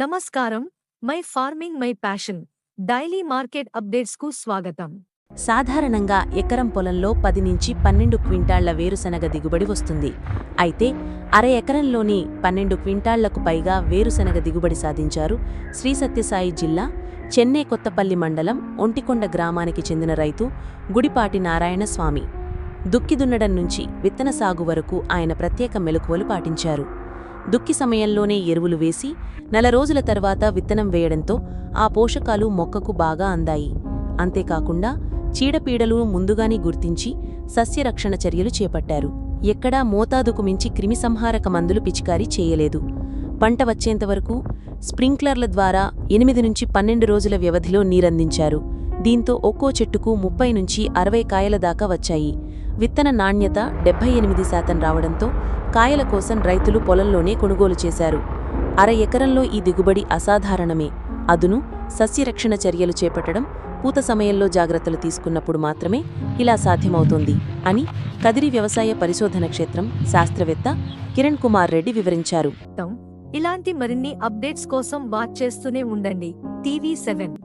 నమస్కారం. My farming my passion. Daily market అప్డేట్స్కు స్వాగతం. సాధారణంగా ఎకరం పొలంలో పది నుంచి పన్నెండు క్వింటాళ్ళ వేరుశనగ దిగుబడి వస్తుంది. అయితే అర ఎకరంలోని పన్నెండు క్వింటాళ్ళకు పైగా వేరుశనగ దిగుబడి సాధించారు శ్రీ సత్యసాయి జిల్లా చెన్నై కొత్తపల్లి మండలం ఒంటికొండ గ్రామానికి చెందిన రైతు గుడిపాటి నారాయణ స్వామి. దుక్కి దున్నడం నుంచి విత్తన సాగు వరకు ఆయన ప్రత్యేక మెలకువలు పాటించారు. దుక్కి సమయంలోనే ఎరువులు వేసి నెల రోజుల తర్వాత విత్తనం వేయడంతో ఆ పోషకాలు మొక్కకు బాగా అందాయి. అంతేకాకుండా చీడపీడలు ముందుగానే గుర్తించి సస్యరక్షణ చర్యలు చేపట్టారు. ఎక్కడా మోతాదుకు మించి క్రిమిసంహారక మందులు పిచికారీ చేయలేదు. పంట వచ్చేంతవరకు స్ప్రింక్లర్ల ద్వారా ఎనిమిది నుంచి పన్నెండు రోజుల వ్యవధిలో నీరందించారు. దీంతో ఒక్కో చెట్టుకు ముప్పై నుంచి అరవై కాయల దాకా వచ్చాయి. విత్తన నాణ్యత డెబ్బై ఎనిమిది శాతం రావడంతో కాయల కోసం రైతులు పొలంలోనే కొనుగోలు చేశారు. అర ఎకరంలో ఈ దిగుబడి అసాధారణమే. అదును సస్యరక్షణ చర్యలు చేపట్టడం పూత సమయంలో జాగ్రత్తలు తీసుకున్నప్పుడు మాత్రమే ఇలా సాధ్యమవుతోంది అని కదిరి వ్యవసాయ పరిశోధన క్షేత్రం శాస్త్రవేత్త కిరణ్ కుమార్ రెడ్డి వివరించారు. ఇలాంటి మరిన్ని అప్డేట్స్ కోసం వాచ్ చేస్తూనే ఉండండి. TV seven.